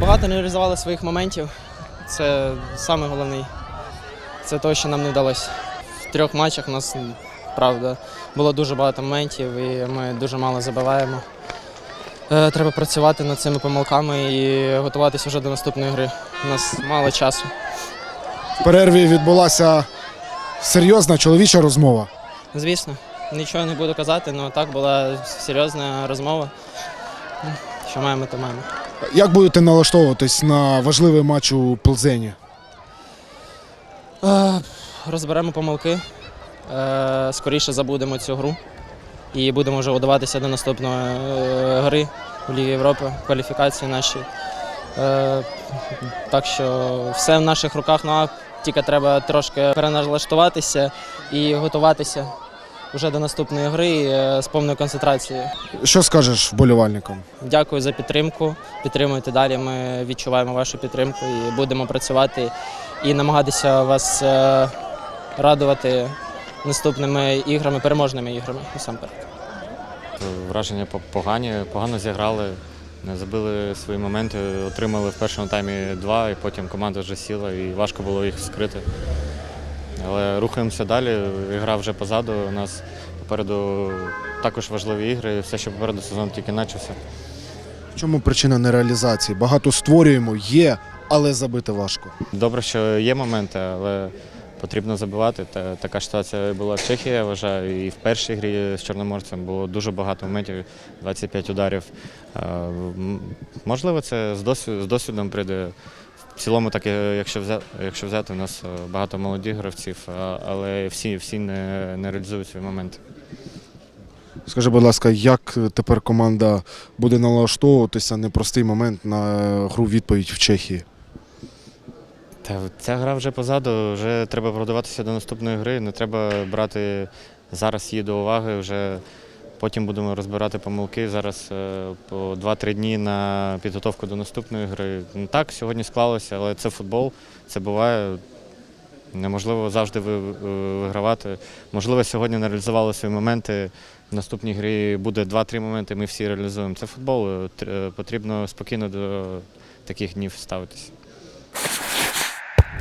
Багато не реалізували своїх моментів. Це саме головний. Це те, що нам не вдалося. В трьох матчах у нас, правда, було дуже багато моментів і ми дуже мало забиваємо. Е, Треба працювати над цими помилками і готуватися вже до наступної гри. У нас мало часу. В перерві відбулася серйозна чоловіча розмова. Звісно, нічого не буду казати, але так була серйозна розмова. Що маємо, то маємо. Як будете налаштовуватись на важливий матч у Плзені? Е, Розберемо помилки, е, скоріше забудемо цю гру і будемо вже готуватися до наступної е, гри в Лігі Європи, кваліфікації наші. Так що все в наших руках, ну тільки треба трошки переналаштуватися і готуватися вже до наступної гри е, з повною концентрацією. Що скажеш вболівальникам? Дякую за підтримку. Підтримуйте далі. Ми відчуваємо вашу підтримку і будемо працювати і намагатися вас е, радувати наступними іграми, переможними іграми насамперед. Враження погані, погано зіграли, не забили свої моменти, отримали в першому таймі два, і потім команда вже сіла і важко було їх скрити. Але рухаємося далі, гра вже позаду. У нас попереду також важливі ігри, все, що попереду сезон тільки почався. В чому причина нереалізації? Багато створюємо, є, але забити важко. Добре, що є моменти, але потрібно забивати. Та, така ж ситуація була в Чехії, я вважаю. І в першій грі з Чорноморцем було дуже багато моментів, 25 ударів. Е, Можливо, це з досвідом прийде. В цілому, так, е, якщо взяти, якщо взяти, у нас е, багато молодих гравців, але всі, всі не, не реалізують свої моменти. Скажи, будь ласка, як тепер команда буде налаштовуватися непростий момент на гру відповідь в Чехії? Та ця гра вже позаду, вже треба продаватися до наступної гри. Не треба брати зараз її до уваги. Вже потім будемо розбирати помилки. Зараз е, по 2-3 дні на підготовку до наступної гри. Ну, так, сьогодні склалося, але це футбол, це буває. Неможливо завжди е, вигравати. Можливо, сьогодні не реалізували свої моменти. В наступній грі буде 2-3 моменти, ми всі реалізуємо. Це футбол. е, тр- Потрібно спокійно до таких днів ставитися.